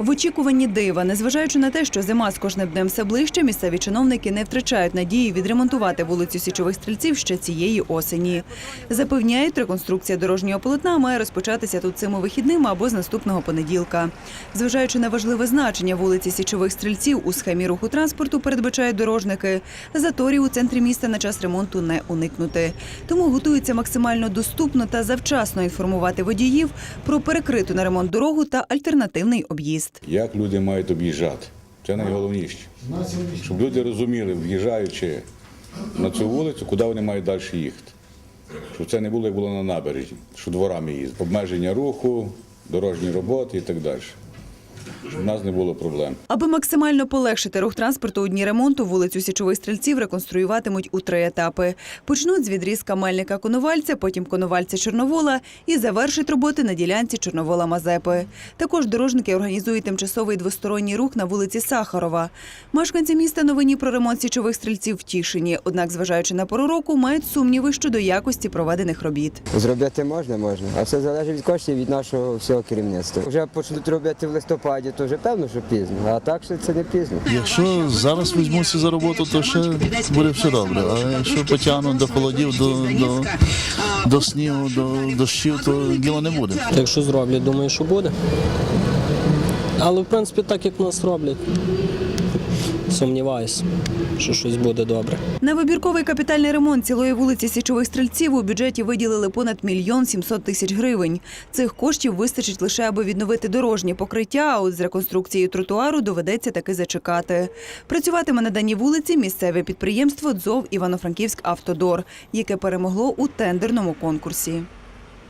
В очікуванні дива, незважаючи на те, що зима з кожним днем все ближче, місцеві чиновники не втрачають надії відремонтувати вулицю Січових стрільців ще цієї осені. Запевняють, реконструкція дорожнього полотна має розпочатися тут цими вихідними або з наступного понеділка. Зважаючи на важливе значення вулиці Січових стрільців у схемі руху транспорту, передбачають дорожники. Заторів у центрі міста на час ремонту не уникнути. Тому готуються максимально доступно та завчасно інформувати водіїв про перекриту на ремонт дорогу та альтернативний об'їзд. Як люди мають об'їжджати. Це найголовніше. Щоб люди розуміли, в'їжджаючи на цю вулицю, куди вони мають далі їхати. Щоб це не було, як було на набережні, що дворами їздити. Обмеження руху, дорожні роботи і так далі. Щоб в нас не було проблем. Аби максимально полегшити рух транспорту у дні ремонту, вулицю Січових стрільців реконструюватимуть у три етапи. Почнуть з відрізка Мельника Коновальця, потім Коновальця Чорновола і завершать роботи на ділянці Чорновола Мазепи. Також дорожники організують тимчасовий двосторонній рух на вулиці Сахарова. Мешканці міста новині про ремонт січових стрільців втішені. Однак, зважаючи на пору року, мають сумніви щодо якості проведених робіт. Зробити можна, можна. А все залежить від коштів від нашого всього керівництва. Вже почнуть робити в листопаді, то вже певно, що пізно. А так ще це не пізно. Якщо зараз візьмуся за роботу, то ще буде все добре. А якщо потягнуть до холодів, до, до, до снігу, до дощів, то діла не буде. Якщо зроблять, думаю, що буде. Але в принципі так як нас роблять. Сумніваюся, що щось буде добре. На вибірковий капітальний ремонт цілої вулиці Січових стрільців у бюджеті виділили понад мільйон сімсот тисяч гривень. Цих коштів вистачить лише аби відновити дорожнє покриття. А от з реконструкцією тротуару доведеться таки зачекати. Працюватиме на даній вулиці місцеве підприємство «Дзов Івано-Франківськ Автодор, яке перемогло у тендерному конкурсі.